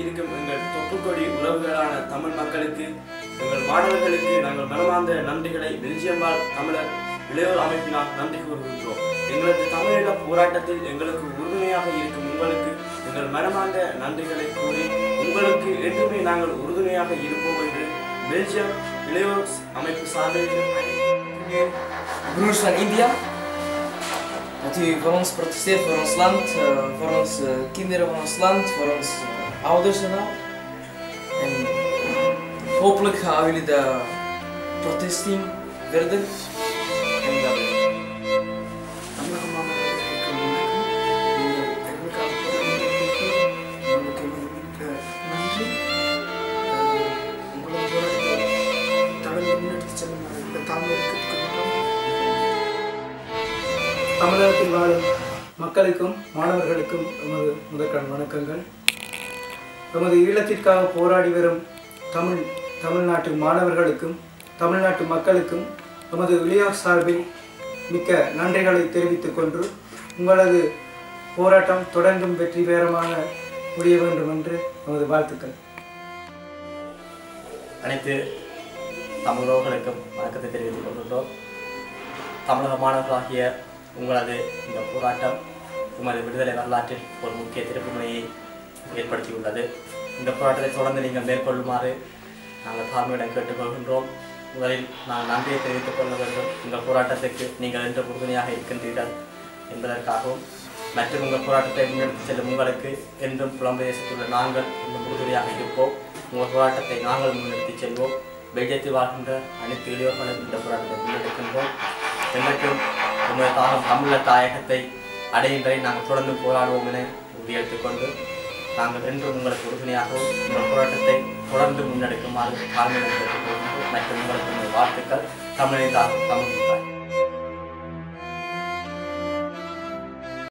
இருக்கும் எங்கள் தொப்புக்கோழி உறவுகளான தமிழ் மக்களுக்கு எங்கள் மாணவர்களுக்கு நாங்கள் மனமார்ந்த நன்றிகளை பெல்ஜியம்பால் தமிழர் இளையோர் அமைப்பினால் நன்றி கூறுகின்றோம் எங்களது தமிழீழ போராட்டத்தில் எங்களுக்கு உறுதுணையாக இருக்கும் உங்களுக்கு எங்கள் மனமார்ந்த நன்றிகளை கூறி உங்களுக்கு என்றுமே நாங்கள் உறுதுணையாக இருப்போம் என்று பெல்ஜியம் இளையோர் அமைப்பு சார்பில் India van India. Dat u voor ons protesteert, voor ons land, voor kinderen ons land, voor ons ouders en al. En hopelijk gaan jullie de protestteam verder. En dat, நன்றி தமிழகத்தில் வாழும் மக்களுக்கும் மாணவர்களுக்கும் எமது முதற்கான வணக்கங்கள் நமது ஈழத்திற்காக போராடி வரும் தமிழ் தமிழ்நாட்டு மாணவர்களுக்கும் தமிழ்நாட்டு மக்களுக்கும் நமது இளையோர் சார்பில் மிக்க நன்றிகளை தெரிவித்துக் கொண்டு உங்களது போராட்டம் தொடர்ந்தும் பெறமாக முடிய வேண்டும் என்று நமது வாழ்த்துக்கள். அனைத்து தமிழர்களுக்கும் வணக்கத்தை தெரிவித்துக் கொள்கின்றோம். தமிழக மாணவர்களாகிய உங்களது இந்த போராட்டம் உமது விடுதலை வரலாற்றில் ஒரு முக்கிய திருப்புமுனையை ஏற்படுத்தியுள்ளது. இந்த போராட்டத்தை தொடர்ந்து நீங்கள் மேற்கொள்ளுமாறு நாங்கள் தாழ்மையிடம் கேட்டுக்கொள்கின்றோம். முதலில் நான் நன்றியை தெரிவித்துக் கொள்ள வேண்டும். இந்த போராட்டத்துக்கு நீங்கள் என்று உறுதுணையாக இருக்கின்றீர்கள் என்பதற்காகவும் மற்றும் உங்கள் போராட்டத்தை முன்னெடுத்து செல்லும் உங்களுக்கு என்றும் புலம்பெயர்ச்சித்துள்ள நாங்கள் இன்னும் உறுதுணையாக இருப்போம். உங்கள் போராட்டத்தை நாங்கள் முன்னெடுத்து செல்வோம். வெளியத்தில் வாழ்கின்ற அனைத்து இளையோர்களும் இந்த போராட்டத்தை முன்னெடுக்கின்றோம். என்றைக்கும் உங்களுக்காக தமிழர் தாயகத்தை அடையும் நாங்கள் தொடர்ந்து போராடுவோம் என உறுதியெடுத்துக் கொண்டு நாங்கள் என்றும் உங்களுக்கு உறுதுணையாகவும் உங்கள் போராட்டத்தை தொடர்ந்து முன்னெடுக்குமாறு தாழ்மையுடன் மற்றும் உங்களுக்கு வாழ்த்துக்கள். தமிழின் தமிழ் தாய்.